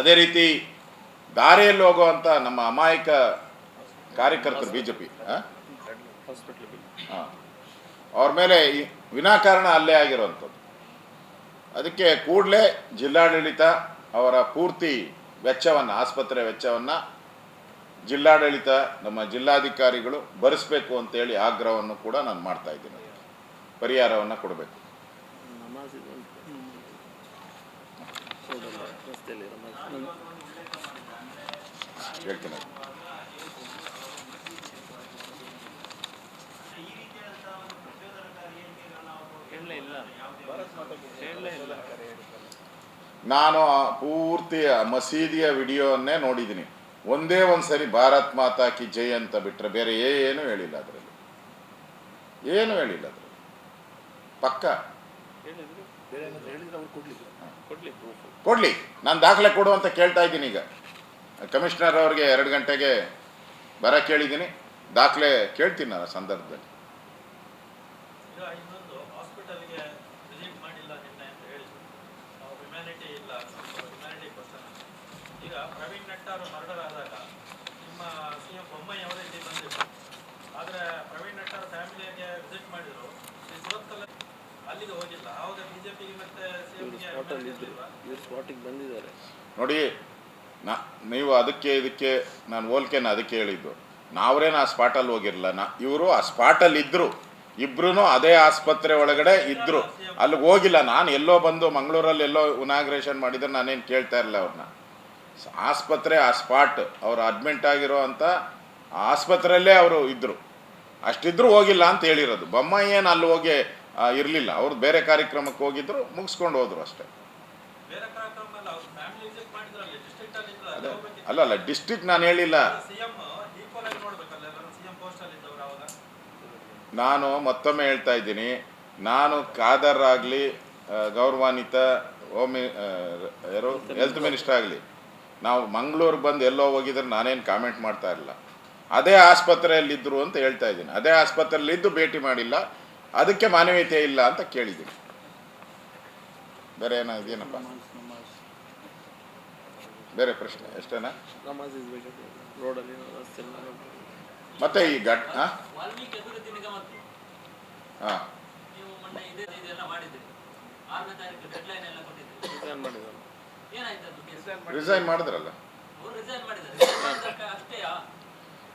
ಅದೇ ರೀತಿ ದಾರಿಯಲ್ಲಿ ಹೋಗುವಂಥ ನಮ್ಮ ಅಮಾಯಕ ಕಾರ್ಯಕರ್ತರು ಬಿ ಜೆ ಪಿ ಅವ್ರ ಮೇಲೆ ವಿನಾಕಾರಣ ಅಲ್ಲೇ ಆಗಿರುವಂಥದ್ದು. ಅದಕ್ಕೆ ಕೂಡಲೇ ಜಿಲ್ಲಾಡಳಿತ ಅವರ ಪೂರ್ತಿ ವೆಚ್ಚವನ್ನು, ಆಸ್ಪತ್ರೆ ವೆಚ್ಚವನ್ನು ಜಿಲ್ಲಾಡಳಿತ, ನಮ್ಮ ಜಿಲ್ಲಾಧಿಕಾರಿಗಳು ಭರಿಸಬೇಕು ಅಂತೇಳಿ ಆಗ್ರಹವನ್ನು ಕೂಡ ನಾನು ಮಾಡ್ತಾ ಇದ್ದೀನಿ. ಪರಿಹಾರವನ್ನು ಕೊಡಬೇಕು ನಮಾಜ್ ಇದೆ ಅಂತ. ರೋಡಲ್ಲಿ, ರಸ್ತೆಯಲ್ಲಿ ನಮಾಜ್. ಹೇಳ್ತೀನಿ ನಾನು ಪೂರ್ತಿಯ ಪೂರ್ತಿ ಮಸೀದಿಯ ವಿಡಿಯೋನ್ನೇ ನೋಡಿದ್ದೀನಿ. ಒಂದೇ ಒಂದು ಸರಿ ಭಾರತ್ ಮಾತಾ ಕಿ ಜೈ ಅಂತ ಬಿಟ್ಟರೆ ಬೇರೆ ಏನು ಹೇಳಿಲ್ಲ ಅದರಲ್ಲಿ. ಏನು ಹೇಳಿಲ್ಲ ಅದರಲ್ಲಿ. ಪಕ್ಕ? ಹೇಳಿದ್ರು. ಕೊಡ್ಲಿ ನಾನು ದಾಖಲೆ ಕೊಡು ಅಂತ ಕೇಳ್ತಾ ಇದ್ದೀನಿ ಈಗ. ಕಮಿಷನರ್ ಅವ್ರಿಗೆ ಎರಡು ಗಂಟೆಗೆ ಬರ ಕೇಳಿದ್ದೀನಿ. ದಾಖಲೆ ಕೇಳ್ತೀನಿ ನಾನು ಆ ಸಂದರ್ಭದಲ್ಲಿ. ಪ್ರವೀಣ್ ನೆಟ್ಟಾರು ಮರ್ಡರ್ ಆದಾಗ ನಿಮ್ಮ ಸಿ ಎಂ ಬೊಮ್ಮಾಯಿ ಅವರೇ ಇಲ್ಲಿ ಬಂದಿದ್ರು. ಆದರೆ ಪ್ರವೀಣ್ ನೆಟ್ಟಾರ್ ಫ್ಯಾಮಿಲಿಗೆ ವಿಸಿಟ್ ಮಾಡಿದ್ರು. ನೋಡಿ ನಾ ನೀವು ಅದಕ್ಕೆ ಇದಕ್ಕೆ ನಾನು ಹೋಲ್ಕೆನ ಅದಕ್ಕೆ ಹೇಳಿದ್ದು. ನಾವ್ರೇನು ಆ ಸ್ಪಾಟಲ್ಲಿ ಹೋಗಿರಲ್ಲ ನಾ ಇವರು ಆ ಸ್ಪಾಟಲ್ಲಿ ಇದ್ದರು ಇಬ್ರು ಅದೇ ಆಸ್ಪತ್ರೆ ಒಳಗಡೆ ಇದ್ದರು ಅಲ್ಲಿಗೆ ಹೋಗಿಲ್ಲ. ನಾನು ಎಲ್ಲೋ ಬಂದು ಮಂಗಳೂರಲ್ಲಿ ಎಲ್ಲೋ ಇನಾಗ್ರೇಷನ್ ಮಾಡಿದ್ರೆ ನಾನೇನು ಕೇಳ್ತಾ ಇರಲಿಲ್ಲ ಅವ್ರನ್ನ ಆಸ್ಪತ್ರೆ ಆ ಸ್ಪಾಟ್ ಅವ್ರು ಅಡ್ಮಿಂಟ್ ಆಗಿರೋ ಅಂಥ ಆಸ್ಪತ್ರೆಯಲ್ಲೇ ಅವರು ಇದ್ದರು ಅಷ್ಟಿದ್ರೂ ಹೋಗಿಲ್ಲ ಅಂತ ಹೇಳಿರೋದು. ಬೊಮ್ಮಾಯಿ ಏನು ಅಲ್ಲಿ ಹೋಗಿ ಇರಲಿಲ್ಲ. ಅವ್ರದ್ದು ಬೇರೆ ಕಾರ್ಯಕ್ರಮಕ್ಕೆ ಹೋಗಿದ್ರು ಮುಗಿಸ್ಕೊಂಡು ಹೋದ್ರು ಅಷ್ಟೇ. ಅಲ್ಲ ಫ್ಯಾಮಿಲಿ ವಿಸಿಟ್ ಮಾಡಿದ್ರಲ್ಲಿ ಡಿಸ್ಟ್ರಿಕ್ಟ್ ಅಲ್ಲಿ ಅದೇ. ಅಲ್ಲ ಅಲ್ಲ ಡಿಸ್ಟಿಕ್ ನಾನು ಹೇಳಿಲ್ಲ. ನಾನು ಮತ್ತೊಮ್ಮೆ ಹೇಳ್ತಾ ಇದ್ದೀನಿ. ನಾನು ಖಾದರ್ ಆಗಲಿ ಗೌರವಾನ್ವಿತ ಹೋಮ್ ಯಾರು? ಹೆಲ್ತ್ ಮಿನಿಸ್ಟರ್ ಆಗಲಿ. ನಾವು ಮಂಗಳೂರಿಗೆ ಬಂದು ಎಲ್ಲೋ ಹೋಗಿದ್ರೆ ನಾನೇನು ಕಾಮೆಂಟ್ ಮಾಡ್ತಾ ಇರಲಿಲ್ಲ ಅದೇ ಆಸ್ಪತ್ರೆಯಲ್ಲಿದ್ದರು ಅಂತ ಹೇಳ್ತಾ ಇದ್ದೀನಿ. ಅದೇ ಆಸ್ಪತ್ರೆಯಲ್ಲಿದ್ದು ಭೇಟಿ ಮಾಡಿಲ್ಲ. ಅದಕ್ಕೆ ಮಾನವೀಯತೆ ಇಲ್ಲ ಅಂತ ಕೇಳಿದ್ದೀನಿ. ಬೇರೆ ಏನೋ ಇದೇನಪ್ಪ ನಮಾಜ್ ನಮಾಜ್ ಬೇರೆ ಪ್ರಶ್ನೆ ಎಷ್ಟೇನಾ ಮತ್ತೆ ಈ ಘಟ್ ಹಾಂ. ರಿಸೈನ್ ಮಾಡಿದ್ರಲ್ಲ?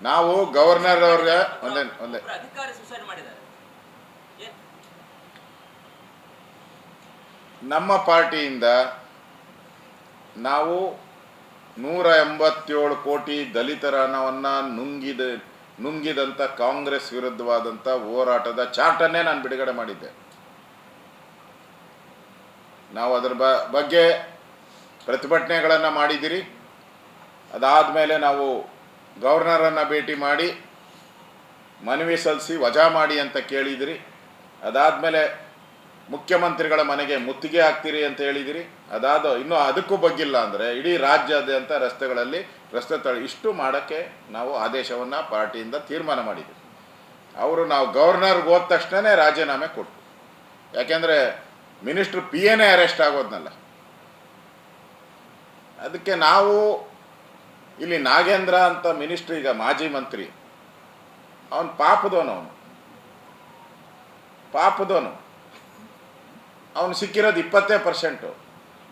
ನಾವು ಗವರ್ನರ್ ಅವ್ರಿಗೆ ಒಂದೇ ಒಂದೇ. ನಮ್ಮ ಪಾರ್ಟಿಯಿಂದ ನಾವು ನೂರ ಎಂಬತ್ತೇಳು ಕೋಟಿ ದಲಿತರ ಹಣವನ್ನು ನುಂಗಿದ ನುಂಗಿದಂಥ ಕಾಂಗ್ರೆಸ್ ವಿರುದ್ಧವಾದಂಥ ಹೋರಾಟದ ಚಾರ್ಟನ್ನೇ ನಾನು ಬಿಡುಗಡೆ ಮಾಡಿದ್ದೆ. ನಾವು ಅದರ ಬ ಬಗ್ಗೆ ಪ್ರತಿಭಟನೆಗಳನ್ನು ಮಾಡಿದ್ದೀರಿ. ಅದಾದಮೇಲೆ ನಾವು ಗವರ್ನರನ್ನು ಭೇಟಿ ಮಾಡಿ, ಮನವಿ ಸಲ್ಲಿಸಿ, ವಜಾ ಮಾಡಿ ಅಂತ ಕೇಳಿದಿರಿ. ಅದಾದಮೇಲೆ ಮುಖ್ಯಮಂತ್ರಿಗಳ ಮನೆಗೆ ಮುತ್ತಿಗೆ ಹಾಕ್ತೀರಿ ಅಂತ ಹೇಳಿದಿರಿ. ಅದಾದ ಇನ್ನೂ ಅದಕ್ಕೂ ಬಗ್ಗಿಲ್ಲ ಅಂದರೆ ಇಡೀ ರಾಜ್ಯಾದ್ಯಂತ ರಸ್ತೆಗಳಲ್ಲಿ ರಸ್ತೆ ತಳ ಇಷ್ಟು ಮಾಡೋಕ್ಕೆ ನಾವು ಆದೇಶವನ್ನು ಪಾರ್ಟಿಯಿಂದ ತೀರ್ಮಾನ ಮಾಡಿದ್ದೀವಿ ಅವರು ನಾವು ಗವರ್ನರ್ಗೆ ಹೋದ ತಕ್ಷಣವೇ ರಾಜೀನಾಮೆ ಕೊಟ್ಟು ಯಾಕೆಂದರೆ ಮಿನಿಸ್ಟ್ರ್ ಪಿ ಎನೇ ಅರೆಸ್ಟ್ ಆಗೋದ್ನಲ್ಲ. ಅದಕ್ಕೆ ನಾವು ಇಲ್ಲಿ ನಾಗೇಂದ್ರ ಅಂತ ಮಿನಿಸ್ಟ್ರಿ, ಈಗ ಮಾಜಿ ಮಂತ್ರಿ, ಅವನು ಪಾಪದವನು ಅವನು. ಪಾಪದವನು. ಅವನು ಸಿಕ್ಕಿರೋದು ಇಪ್ಪತ್ತೇ ಪರ್ಸೆಂಟು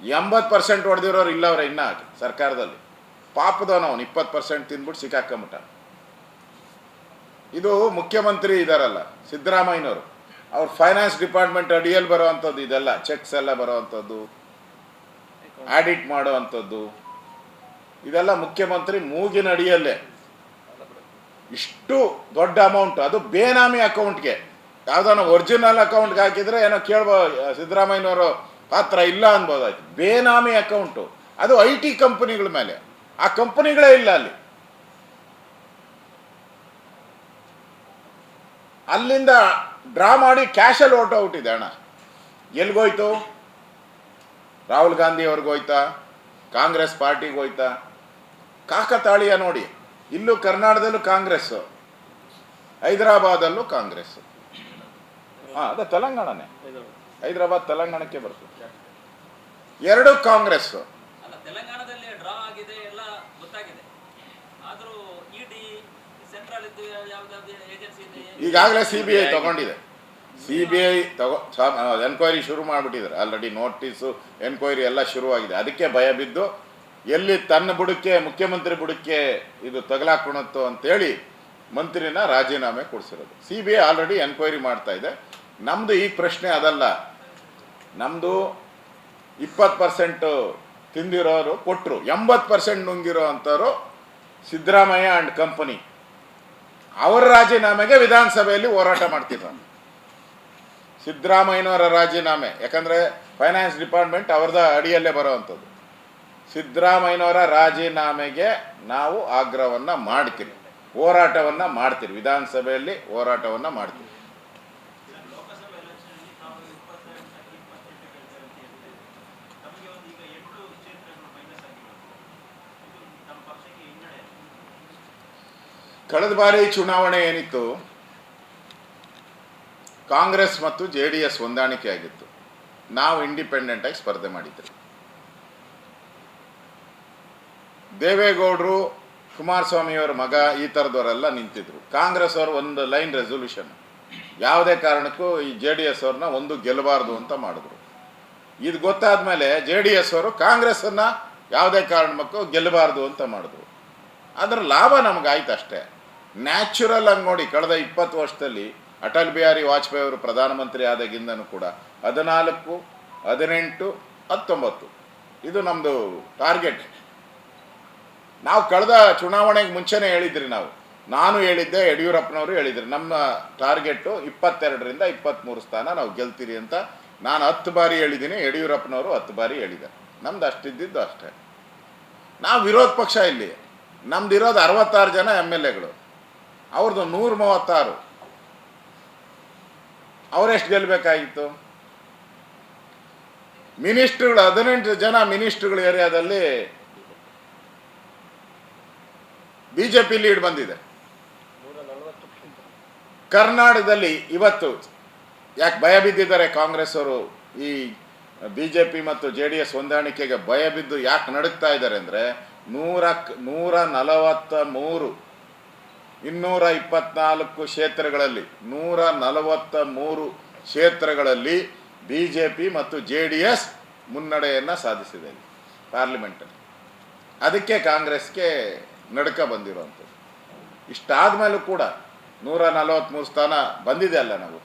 ಎಂಬತ್ತು ಪರ್ಸೆಂಟ್ ಹೊಡೆದಿರೋರು ಇಲ್ಲವ್ರೆ ಇನ್ನ ಸರ್ಕಾರದಲ್ಲಿ. ಪಾಪದವನು ಅವನು, ಇಪ್ಪತ್ತು ಪರ್ಸೆಂಟ್ ತಿಂದ್ಬಿಟ್ಟು ಸಿಕ್ಕಾಕೊಂಬಿಟ್ಟ. ಇದು ಮುಖ್ಯಮಂತ್ರಿ ಇದಾರಲ್ಲ, ಸಿದ್ದರಾಮಯ್ಯನವರು. ಅವ್ರ ಫೈನಾನ್ಸ್ ಡಿಪಾರ್ಟ್ಮೆಂಟ್ ಅಡಿಯಲ್ಲಿ ಬರೋವಂಥದ್ದು ಇದೆಲ್ಲ ಚೆಕ್ಸ್ ಎಲ್ಲ ಬರೋವಂಥದ್ದು ಆಡಿಟ್ ಮಾಡೋವಂಥದ್ದು. ಇದೆಲ್ಲ ಮುಖ್ಯಮಂತ್ರಿ ಮೂಗಿನ ಅಡಿಯಲ್ಲೇ. ಇಷ್ಟು ದೊಡ್ಡ ಅಮೌಂಟ್ ಅದು ಬೇನಾಮಿ ಅಕೌಂಟ್ಗೆ ಯಾವ್ದಾನ ಒರಿಜಿನಲ್ ಅಕೌಂಟ್ಗೆ ಹಾಕಿದ್ರೆ ಏನೋ ಕೇಳ್ಬೋ, ಸಿದ್ದರಾಮಯ್ಯನವರು ಪಾತ್ರ ಇಲ್ಲ ಅನ್ಬೋದಾಯ್ತು. ಬೇನಾಮಿ ಅಕೌಂಟು ಅದು ಐ ಟಿ ಕಂಪನಿಗಳ ಮೇಲೆ. ಆ ಕಂಪನಿಗಳೇ ಇಲ್ಲ ಅಲ್ಲಿ. ಅಲ್ಲಿಂದ ಡ್ರಾ ಮಾಡಿ ಕ್ಯಾಶಲ್ಲಿ ಹೊರ್ಟೋಗ್ಬಿಟ್ಟಿದೆ ಅಣ್ಣ. ಎಲ್ಲಿಗೋಯ್ತು ರಾಹುಲ್ ಗಾಂಧಿ ಅವ್ರಿಗೋಯ್ತಾ ಕಾಂಗ್ರೆಸ್ ಪಾರ್ಟಿಗೆ ಹೋಯ್ತಾ? ಕಾಕತಾಳೀಯ ನೋಡಿ. ಇಲ್ಲೂ ಕರ್ನಾಟಕದಲ್ಲೂ ಕಾಂಗ್ರೆಸ್ ಹೈದರಾಬಾದಲ್ಲೂ ಕಾಂಗ್ರೆಸ್. ಹಾಂ ಅದೇ ತೆಲಂಗಾಣನೇ. ಹೈದರಾಬಾದ್ ತೆಲಂಗಾಣಕ್ಕೆ ಬರ್ತದೆ. ಎರಡು ಕಾಂಗ್ರೆಸ್. ಈಗಾಗಲೇ ಸಿ ಬಿ ಐ ತಗೊಂಡಿದೆ. ಸಿ ಬಿ ಐ ತಗೋ ಎನ್ಕ್ವೈರಿ ಶುರು ಮಾಡಿಬಿಟ್ಟಿದ್ದಾರೆ. ಆಲ್ರೆಡಿ ನೋಟಿಸು ಎನ್ಕ್ವೈರಿ ಎಲ್ಲ ಶುರುವಾಗಿದೆ. ಅದಕ್ಕೆ ಭಯ ಬಿದ್ದು ಎಲ್ಲಿ ತನ್ನ ಬುಡಕ್ಕೆ, ಮುಖ್ಯಮಂತ್ರಿ ಬುಡಕ್ಕೆ ಇದು ತಗಲಾಕೊಳತ್ತು ಅಂತೇಳಿ ಮಂತ್ರಿನ ರಾಜೀನಾಮೆ ಕೊಡಿಸಿರೋದು. C B I already enquiry ಮಾಡ್ತಾ ಇದೆ. ನಮ್ಮದು ಈ ಪ್ರಶ್ನೆ ಅದಲ್ಲ. ನಮ್ಮದು ಇಪ್ಪತ್ತು ಪರ್ಸೆಂಟು ತಿಂದಿರೋರು ಕೊಟ್ಟರು ಎಂಬತ್ತು ಪರ್ಸೆಂಟ್ ನುಂಗಿರೋ ಅಂಥವ್ರು ಸಿದ್ದರಾಮಯ್ಯ ಆ್ಯಂಡ್ ಕಂಪನಿ ಅವರ ರಾಜೀನಾಮೆಗೆ ವಿಧಾನಸಭೆಯಲ್ಲಿ ಹೋರಾಟ ಮಾಡ್ತೀವಿ ನಾವು ಸಿದ್ದರಾಮಯ್ಯನವರ ರಾಜೀನಾಮೆ, ಯಾಕಂದರೆ ಫೈನಾನ್ಸ್ ಡಿಪಾರ್ಟ್ಮೆಂಟ್ ಅವ್ರದ ಅಡಿಯಲ್ಲೇ ಬರೋವಂಥದ್ದು. ಸಿದ್ದರಾಮಯ್ಯನವರ ರಾಜೀನಾಮೆಗೆ ನಾವು ಆಗ್ರಹವನ್ನು ಮಾಡ್ತೀವಿ. ಹೋರಾಟವನ್ನು ಮಾಡ್ತೀವಿ. ವಿಧಾನಸಭೆಯಲ್ಲಿ ಹೋರಾಟವನ್ನು ಮಾಡ್ತೀವಿ. ಕಳೆದ ಬಾರಿ ಚುನಾವಣೆ ಏನಿತ್ತು? ಕಾಂಗ್ರೆಸ್ ಮತ್ತು ಜೆ ಡಿ ಎಸ್ ಹೊಂದಾಣಿಕೆ ಆಗಿತ್ತು ನಾವು ಇಂಡಿಪೆಂಡೆಂಟ್ ಆಗಿ ಸ್ಪರ್ಧೆ ಮಾಡಿದ್ವಿ. ದೇವೇಗೌಡರು ಕುಮಾರಸ್ವಾಮಿಯವರ ಮಗ ಈ ಥರದವರೆಲ್ಲ ನಿಂತಿದ್ರು. ಕಾಂಗ್ರೆಸ್ ಅವರು ಒಂದು ಲೈನ್ ರೆಸೊಲ್ಯೂಷನ್ ಯಾವುದೇ ಕಾರಣಕ್ಕೂ ಈ ಜೆ ಡಿ ಎಸ್ ಅವ್ರನ್ನ ಒಂದು ಗೆಲ್ಲಬಾರ್ದು ಅಂತ ಮಾಡಿದ್ರು. ಇದು ಗೊತ್ತಾದ ಮೇಲೆ ಜೆ ಡಿ ಎಸ್ ಅವರು ಕಾಂಗ್ರೆಸ್ಸನ್ನು ಯಾವುದೇ ಕಾರಣಕ್ಕೂ ಗೆಲ್ಲಬಾರ್ದು ಅಂತ ಮಾಡಿದ್ರು. ಅದರ ಲಾಭ ನಮಗಾಯ್ತು ಅಷ್ಟೇ. ನ್ಯಾಚುರಲ್ ಆಗಿ ನೋಡಿ ಕಳೆದ ಇಪ್ಪತ್ತು ವರ್ಷದಲ್ಲಿ ಅಟಲ್ ಬಿಹಾರಿ ವಾಜಪೇಯಿ ಅವರು ಪ್ರಧಾನಮಂತ್ರಿ ಆದಾಗಿಂದನೂ ಕೂಡ ಹದಿನಾಲ್ಕು, ಹದಿನೆಂಟು, ಹತ್ತೊಂಬತ್ತು. ಇದು ನಮ್ಮದು ಟಾರ್ಗೆಟ್ ನಾವು ಕಳೆದ ಚುನಾವಣೆಗೆ ಮುಂಚೆನೇ ಹೇಳಿದ್ರಿ ನಾವು. ನಾನು ಹೇಳಿದ್ದೆ, ಯಡಿಯೂರಪ್ಪನವರು ಹೇಳಿದ್ರು, ನಮ್ಮ ಟಾರ್ಗೆಟು ಇಪ್ಪತ್ತೆರಡರಿಂದ ಇಪ್ಪತ್ತ್ಮೂರು ಸ್ಥಾನ ನಾವು ಗೆಲ್ತೀರಿ ಅಂತ ನಾನು ಹತ್ತು ಬಾರಿ ಹೇಳಿದ್ದೀನಿ, ಯಡಿಯೂರಪ್ಪನವರು ಹತ್ತು ಬಾರಿ ಹೇಳಿದ್ದಾರೆ. ನಮ್ದು ಅಷ್ಟಿದ್ದಿದ್ದು ಅಷ್ಟೇ. ನಾವು ವಿರೋಧ ಪಕ್ಷ ಇಲ್ಲಿ. ನಮ್ದು ಇರೋದು ಅರವತ್ತಾರು ಜನ ಎಂ ಎಲ್ ಎಗಳು. ಅವ್ರದ್ದು ನೂರ ಮೂವತ್ತಾರು. ಅವರೆಷ್ಟು ಗೆಲ್ಲಬೇಕಾಗಿತ್ತು ಮಿನಿಸ್ಟ್ರುಗಳು, ಹದಿನೆಂಟು ಜನ ಮಿನಿಸ್ಟ್ರುಗಳ ಏರಿಯಾದಲ್ಲಿ ಬಿ ಜೆ ಪಿ ಲೀಡ್ ಬಂದಿದೆ. ಕರ್ನಾಟಕದಲ್ಲಿ ಇವತ್ತು ಯಾಕೆ ಭಯ ಬಿದ್ದಿದ್ದಾರೆ ಕಾಂಗ್ರೆಸ್ ಅವರು ಈ ಬಿ ಜೆ ಪಿ ಮತ್ತು ಜೆ ಡಿ ಎಸ್ ಹೊಂದಾಣಿಕೆಗೆ ಭಯ ಬಿದ್ದು ಯಾಕೆ ನಡುಗ್ತಾ ಇದ್ದಾರೆ ಅಂದರೆ ನೂರ ನೂರ ನಲವತ್ತ ಮೂರು, ಇನ್ನೂರ ಇಪ್ಪತ್ನಾಲ್ಕು ಕ್ಷೇತ್ರಗಳಲ್ಲಿ, ನೂರ ನಲವತ್ತ ಮೂರು ಕ್ಷೇತ್ರಗಳಲ್ಲಿ ಬಿ ಜೆ ಪಿ ಮತ್ತು ಜೆ ಡಿ ಎಸ್ ಮುನ್ನಡೆಯನ್ನು ಸಾಧಿಸಿದೆ ಪಾರ್ಲಿಮೆಂಟ್ ಪಾರ್ಲಿಮೆಂಟಲ್ಲಿ. ಅದಕ್ಕೆ ಕಾಂಗ್ರೆಸ್ಗೆ ನಡುಕ ಬಂದಿರುವಂಥದ್ದು ಇಷ್ಟಾದ ಮೇಲೂ ಕೂಡ ನೂರ ನಲವತ್ತ್ಮೂರು ಸ್ಥಾನ ಬಂದಿದೆ ಅಲ್ಲ ನಾವು.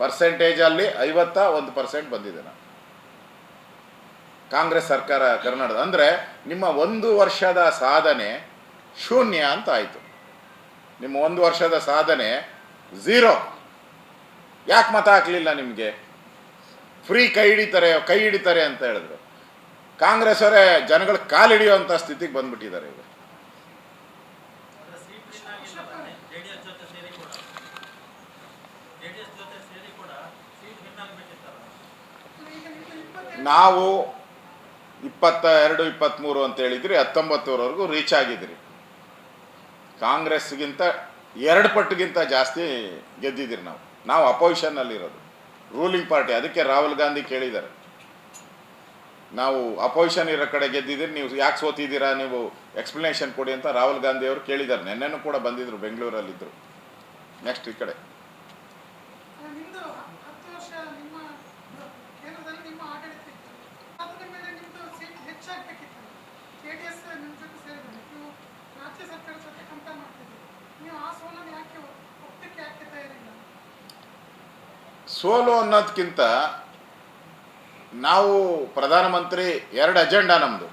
ಪರ್ಸೆಂಟೇಜಲ್ಲಿ ಐವತ್ತ ಒಂದು ಪರ್ಸೆಂಟ್ ಬಂದಿದೆ ನಾವು ಕಾಂಗ್ರೆಸ್ ಸರ್ಕಾರ ಕರ್ನಾಟಕ, ಅಂದರೆ ನಿಮ್ಮ ಒಂದು ವರ್ಷದ ಸಾಧನೆ ಶೂನ್ಯ ಅಂತ ಆಯಿತು. ನಿಮ್ಮ ಒಂದು ವರ್ಷದ ಸಾಧನೆ ಝೀರೋ ಯಾಕೆ ಮತ ಹಾಕಲಿಲ್ಲ ನಿಮಗೆ? ಫ್ರೀ ಕೈ ಹಿಡಿತಾರೆ ಕೈ ಹಿಡಿತಾರೆ ಅಂತ ಹೇಳಿದ್ರು. ಕಾಂಗ್ರೆಸ್ ಅವರೇ ಜನಗಳ ಕಾಲು ಹಿಡಿಯುವಂಥ ಸ್ಥಿತಿಗೆ ಬಂದ್ಬಿಟ್ಟಿದ್ದಾರೆ ಈಗ ಅಂದ್ರೆ ಸೀಟ್ ವಿನ್ ಆಗಿಲ್ಲ ಜೆಡಿಎಸ್ ಜೊತೆ ಸೇರಿ ಕೂಡ ಜೆಡಿಎಸ್ ಜೊತೆ ಸೇರಿ ಕೂಡ ಸೀಟ್ ವಿನ್ ಆಗ್ಬೇಕಿತ್ತಲ್ಲ ನಾವು ಇಪ್ಪತ್ತ ಎರಡು ಇಪ್ಪತ್ತ್ಮೂರು ಅಂತ ಹೇಳಿದ್ರಿ ಹತ್ತೊಂಬತ್ತರವರೆಗೂ ರೀಚ್ ಆಗಿದ್ರಿ. ಕಾಂಗ್ರೆಸ್ಗಿಂತ ಎರಡು ಪಟ್ಟಿಗಿಂತ ಜಾಸ್ತಿ ಗೆದ್ದಿದ್ದೀರಿ ನಾವು. ನಾವು ಅಪೋಸಿಷನ್ನಲ್ಲಿರೋದು ರೂಲಿಂಗ್ ಪಾರ್ಟಿ ಅದಕ್ಕೆ ರಾಹುಲ್ ಗಾಂಧಿ ಕೇಳಿದ್ದಾರೆ. ನಾವು ಅಪೋಸಿಷನ್ ಇರೋ ಕಡೆ ಗೆದ್ದಿದ್ದೀರಿ, ನೀವು ಯಾಕೆ ಸೋತಿದ್ದೀರಾ, ನೀವು ಎಕ್ಸ್ಪ್ಲನೇಷನ್ ಕೊಡಿ ಅಂತ ರಾಹುಲ್ ಗಾಂಧಿ ಅವರು ಕೇಳಿದ್ದಾರೆ. ನೆನ್ನೆನೂ ಕೂಡ ಬಂದಿದ್ದರು ಬೆಂಗಳೂರಲ್ಲಿದ್ದರು. ನೆಕ್ಸ್ಟ್ ಈ ಕಡೆ ಅಲ್ಲ, ನಿಮ್ದು ಹತ್ತು ವರ್ಷ ನಿಮ್ಮ ಕೇಂದ್ರದಲ್ಲಿ ನಿಮ್ಮ ಆಡಳಿತ ಇತ್ತು ಅದರ ಮೇಲೆ ನಿಮ್ದು ಸೋಲು ಅನ್ನೋದಕ್ಕಿಂತ ನಾವು ಪ್ರಧಾನಮಂತ್ರಿ ಎರಡು ಅಜೆಂಡಾ ನಮ್ಮದು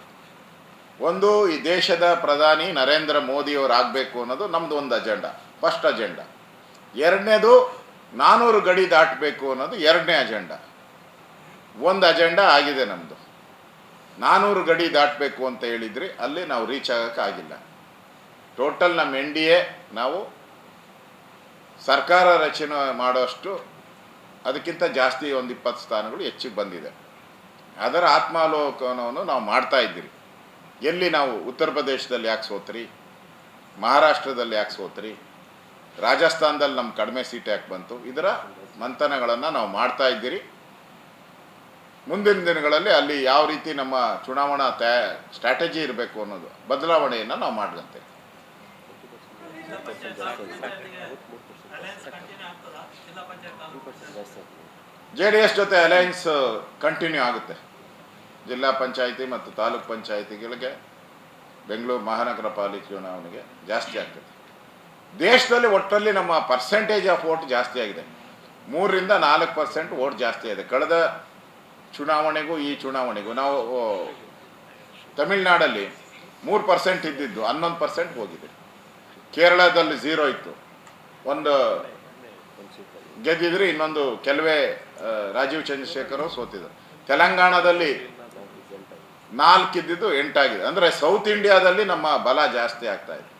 ಒಂದು ಈ ದೇಶದ ಪ್ರಧಾನಿ ನರೇಂದ್ರ ಮೋದಿಯವರು ಆಗಬೇಕು ಅನ್ನೋದು ನಮ್ಮದು ಒಂದು ಅಜೆಂಡಾ, ಫಸ್ಟ್ ಅಜೆಂಡಾ. ಎರಡನೇದು ನಾನ್ನೂರು ಗಡಿ ದಾಟಬೇಕು ಅನ್ನೋದು ಎರಡನೇ ಅಜೆಂಡಾ. ಒಂದು ಅಜೆಂಡಾ ಆಗಿದೆ ನಮ್ಮದು ನಾನ್ನೂರು ಗಡಿ ದಾಟಬೇಕು ಅಂತ ಹೇಳಿದ್ರಿ ಅಲ್ಲಿ ನಾವು ರೀಚ್ ಆಗೋಕ್ಕಾಗಿಲ್ಲ ಟೋಟಲ್ ನಮ್ಮ ಎನ್ ಡಿ ಎ ನಾವು ಸರ್ಕಾರ ರಚನೆ ಮಾಡೋಷ್ಟು ಅದಕ್ಕಿಂತ ಜಾಸ್ತಿ ಒಂದು ಇಪ್ಪತ್ತು ಸ್ಥಾನಗಳು ಹೆಚ್ಚಿಗೆ ಬಂದಿದೆ. ಅದರ ಆತ್ಮಾವಲೋಕನವನ್ನು ನಾವು ಮಾಡ್ತಾ ಇದ್ದೀರಿ. ಎಲ್ಲಿ ನಾವು ಉತ್ತರ ಪ್ರದೇಶದಲ್ಲಿ ಯಾಕೆ ಸೋತ್ರಿ? ಮಹಾರಾಷ್ಟ್ರದಲ್ಲಿ ಯಾಕೆ ಸೋತ್ರಿ? ರಾಜಸ್ಥಾನದಲ್ಲಿ ನಮ್ಮ ಕಡಿಮೆ ಸೀಟ್ ಯಾಕೆ ಬಂತು? ಇದರ ಮಂಥನಗಳನ್ನು ನಾವು ಮಾಡ್ತಾ ಇದ್ದೀರಿ. ಮುಂದಿನ ದಿನಗಳಲ್ಲಿ ಅಲ್ಲಿ ಯಾವ ರೀತಿ ನಮ್ಮ ಚುನಾವಣಾ ತಯ ಸ್ಟ್ರಾಟಜಿ ಇರಬೇಕು ಅನ್ನೋದು ಬದಲಾವಣೆಯನ್ನು ನಾವು ಮಾಡಿದಂತೆ. ಜೆ ಡಿ ಎಸ್ ಜೊತೆ ಅಲಯನ್ಸ್ ಕಂಟಿನ್ಯೂ ಆಗುತ್ತೆ. ಜಿಲ್ಲಾ ಪಂಚಾಯಿತಿ ಮತ್ತು ತಾಲೂಕ್ ಪಂಚಾಯಿತಿಗಳಿಗೆ, ಬೆಂಗಳೂರು ಮಹಾನಗರ ಪಾಲಿಕೆ ಚುನಾವಣೆಗೆ ಜಾಸ್ತಿ ಆಗ್ತದೆ. ದೇಶದಲ್ಲಿ ಒಟ್ಟಲ್ಲಿ ನಮ್ಮ ಪರ್ಸೆಂಟೇಜ್ ಆಫ್ ವೋಟ್ ಜಾಸ್ತಿ ಆಗಿದೆ. ಮೂರರಿಂದ ನಾಲ್ಕು ಪರ್ಸೆಂಟ್ ವೋಟ್ ಜಾಸ್ತಿ ಆಗಿದೆ. ಕಳೆದ ಚುನಾವಣೆಗೂ ಈ ಚುನಾವಣೆಗೂ ನಾವು ತಮಿಳ್ನಾಡಲ್ಲಿ ಮೂರು ಪರ್ಸೆಂಟ್ ಇದ್ದಿದ್ದು, ಹನ್ನೊಂದು ಪರ್ಸೆಂಟ್ ಹೋಗಿದೆ. ಕೇರಳದಲ್ಲಿ ಝೀರೋ ಇತ್ತು. ಒಂದು ಗೆದ್ದಿದ್ರೆ ಇನ್ನೊಂದು ಕೆಲವೇ ರಾಜೀವ್ ಚಂದ್ರಶೇಖರ್ ಸೋತಿದ್ರು. ತೆಲಂಗಾಣದಲ್ಲಿ ನಾಲ್ಕಿದ್ದಿದ್ದು ಎಂಟಾಗಿದೆ. ಅಂದರೆ ಸೌತ್ ಇಂಡಿಯಾದಲ್ಲಿ ನಮ್ಮ ಬಲ ಜಾಸ್ತಿ ಆಗ್ತಾ ಇದೆ.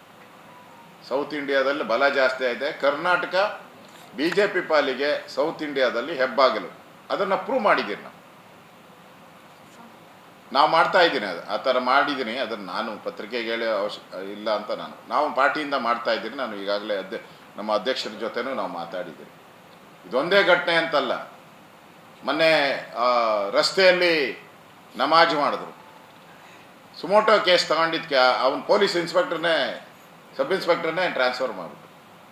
ಸೌತ್ ಇಂಡಿಯಾದಲ್ಲಿ ಬಲ ಜಾಸ್ತಿ ಆಗಿದೆ. ಕರ್ನಾಟಕ ಬಿ ಜೆ ಪಿ ಪಾಲಿಗೆ ಸೌತ್ ಇಂಡಿಯಾದಲ್ಲಿ ಹೆಬ್ಬಾಗಲು. ಅದನ್ನು ಪ್ರೂವ್ ಮಾಡಿದ್ದೀರಿ ನಾವು. ನಾವು ಮಾಡ್ತಾ ಇದ್ದೀನಿ ಅದು. ಆ ಥರ ಮಾಡಿದ್ದೀನಿ. ಅದನ್ನು ನಾನು ಪತ್ರಿಕೆಗೆ ಹೇಳೋ ಅವಶ್ಯ, ಇಲ್ಲ ಅಂತ ನಾನು. ನಾವು ಪಾರ್ಟಿಯಿಂದ ಮಾಡ್ತಾ ಇದ್ದೀನಿ. ನಾನು ಈಗಾಗಲೇ ಅಧ್ಯ ನಮ್ಮ ಅಧ್ಯಕ್ಷರ ಜೊತೆನೂ ನಾವು ಮಾತಾಡಿದ್ದೀನಿ ಇದೊಂದೇ ಘಟನೆ ಅಂತಲ್ಲ. ಮೊನ್ನೆ ರಸ್ತೆಯಲ್ಲಿ ನಮಾಜ್ ಮಾಡಿದ್ರು. ಸುಮೋಟೋ ಕೇಸ್ ತಗೊಂಡಿದ್ಕೆ, ಅವನು ಪೊಲೀಸ್ ಇನ್ಸ್ಪೆಕ್ಟರ್ನೇ, ಸಬ್ ಇನ್ಸ್ಪೆಕ್ಟರ್ನೇ ಟ್ರಾನ್ಸ್ಫರ್ ಮಾಡಿಬಿಟ್ಟು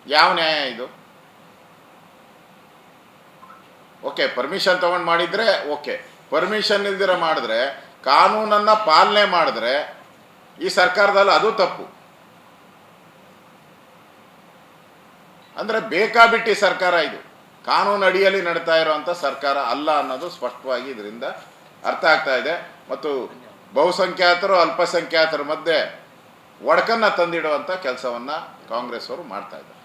ಯಾವ ನ್ಯಾಯ ಇದು? ಓಕೆ, ಪರ್ಮಿಷನ್ ತಗೊಂಡು ಮಾಡಿದರೆ ಓಕೆ. ಪರ್ಮಿಷನ್ ಇಲ್ದಿರ ಮಾಡಿದ್ರೆ ಕಾನೂನನ್ನು ಪಾಲನೆ ಮಾಡಿದ್ರೆ ಈ ಸರ್ಕಾರದಲ್ಲಿ ಅದು ತಪ್ಪು. ಅಂದರೆ ಬೇಕಾಬಿಟ್ಟಿ ಸರ್ಕಾರ ಇದು. ಕಾನೂನು ಅಡಿಯಲ್ಲಿ ನಡೀತಾ ಇರುವಂಥ ಸರ್ಕಾರ ಅಲ್ಲ ಅನ್ನೋದು ಸ್ಪಷ್ಟವಾಗಿ ಇದರಿಂದ ಅರ್ಥ ಆಗ್ತಾ ಇದೆ. ಮತ್ತು ಬಹುಸಂಖ್ಯಾತರು, ಅಲ್ಪಸಂಖ್ಯಾತರ ಮಧ್ಯೆ ಒಡಕನ್ನು ತಂದಿಡುವಂಥ ಕೆಲಸವನ್ನು ಕಾಂಗ್ರೆಸ್ ಅವರು ಮಾಡ್ತಾ ಇದ್ದಾರೆ.